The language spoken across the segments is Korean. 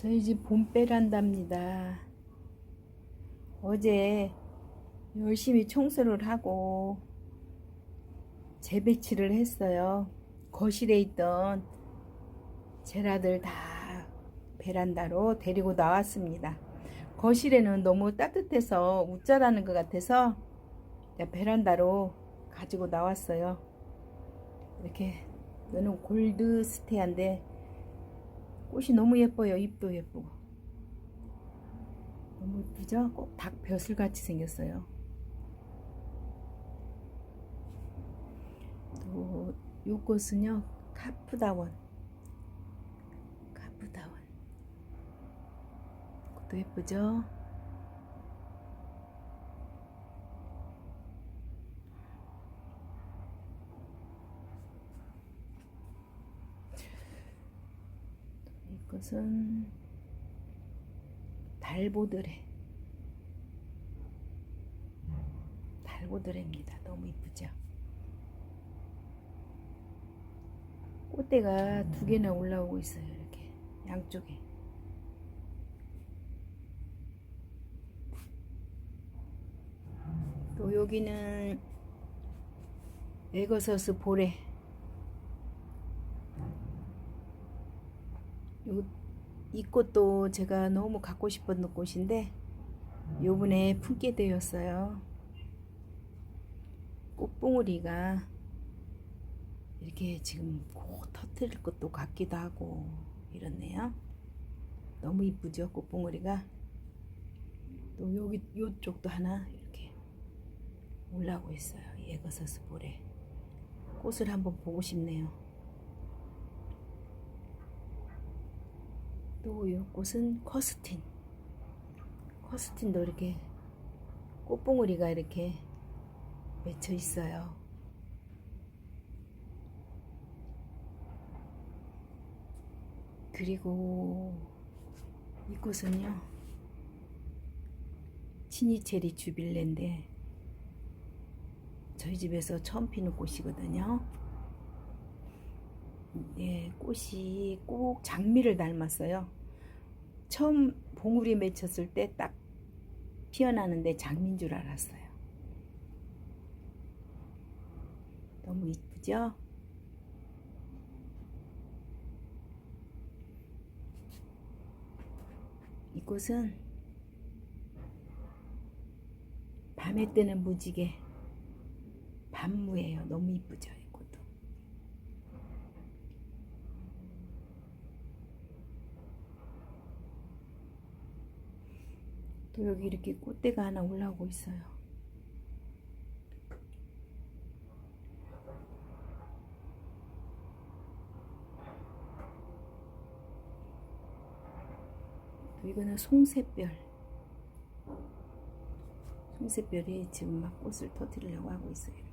저희 집봄 베란다입니다. 어제 열심히 청소를 하고 재배치를 했어요. 거실에 있던 제라들 다 베란다로 데리고 나왔습니다. 거실에는 너무 따뜻해서 웃자라는 것 같아서 베란다로 가지고 나왔어요. 이렇게 너는 골드 스테아인데 꽃이 너무 예뻐요. 잎도 예쁘고. 너무 예쁘죠? 꼭 닭 벼슬 같이 생겼어요. 또 요꽃은요. 카프다원. 카프다원. 그것도 예쁘죠? 이것은 달보드레 달보드레입니다. 너무 이쁘죠? 꽃대가 두 개나 올라오고 있어요. 이렇게 양쪽에 또 여기는 에거서스 보레 요, 이 꽃도 제가 너무 갖고 싶었던 꽃인데 요번에 품게 되었어요. 꽃봉오리가 이렇게 지금 곧 터뜨릴 것도 같기도 하고 이렇네요. 너무 이쁘죠 꽃봉오리가 또 여기 요쪽도 하나 이렇게 올라오고 있어요. 예거서스 볼에 꽃을 한번 보고 싶네요. 또 이 꽃은 커스틴. 커스틴도 이렇게 꽃봉오리가 이렇게 맺혀 있어요. 그리고 이 꽃은요. 치니체리 주빌레인데 저희 집에서 처음 피는 꽃이거든요. 예, 꽃이 꼭 장미를 닮았어요. 처음 봉우리 맺혔을 때 딱 피어나는데 장미인 줄 알았어요. 너무 이쁘죠? 이곳은 밤에 뜨는 무지개 밤무예요. 너무 이쁘죠? 이것도. 또 여기 이렇게 꽃대가 하나 올라오고 있어요. 또 이거는 송새별. 송새별이 지금 막 꽃을 터뜨리려고 하고 있어요. 이렇게.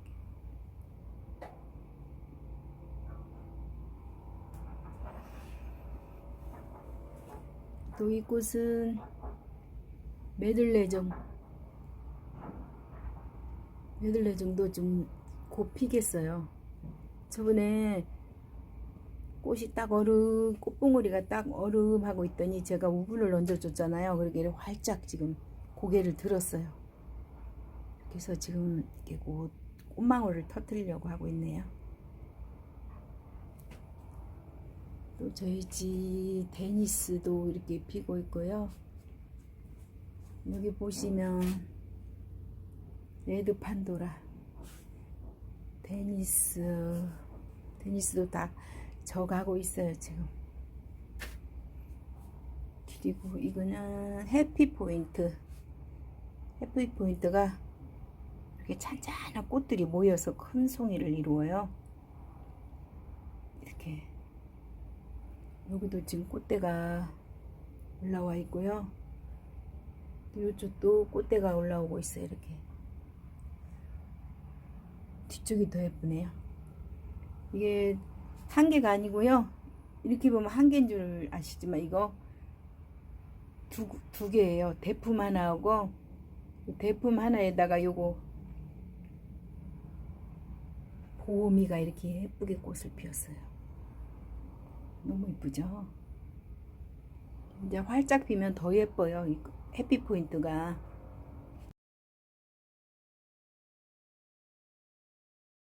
또이 꽃은 메들레정 메들레정도 좀 곧 피겠어요. 저번에 꽃이 딱 얼음 꽃봉오리가 딱 얼음 하고 있더니 제가 우분을 얹어줬잖아요. 그렇게 활짝 지금 고개를 들었어요. 그래서 지금 이렇게 곧 꽃망울을 터뜨리려고 하고 있네요. 또 저희 집 데니스도 이렇게 피고 있고요. 여기 보시면 레드 판도라, 데니스, 데니스도 다 져가고 있어요 지금. 그리고 이거는 해피 포인트. 해피 포인트가 이렇게 찬찬한 꽃들이 모여서 큰 송이를 이루어요. 이렇게 여기도 지금 꽃대가 올라와 있고요. 이쪽도 꽃대가 올라오고 있어요. 이렇게 뒤쪽이 더 예쁘네요. 이게 한 개가 아니고요. 이렇게 보면 한 개인 줄 아시지만 이거 두, 두 개예요. 대품 하나하고 대품 하나에다가 요거 보미가 이렇게 예쁘게 꽃을 피웠어요. 너무 이쁘죠? 이제 활짝 피면 더 예뻐요. 이 햇빛 포인트가.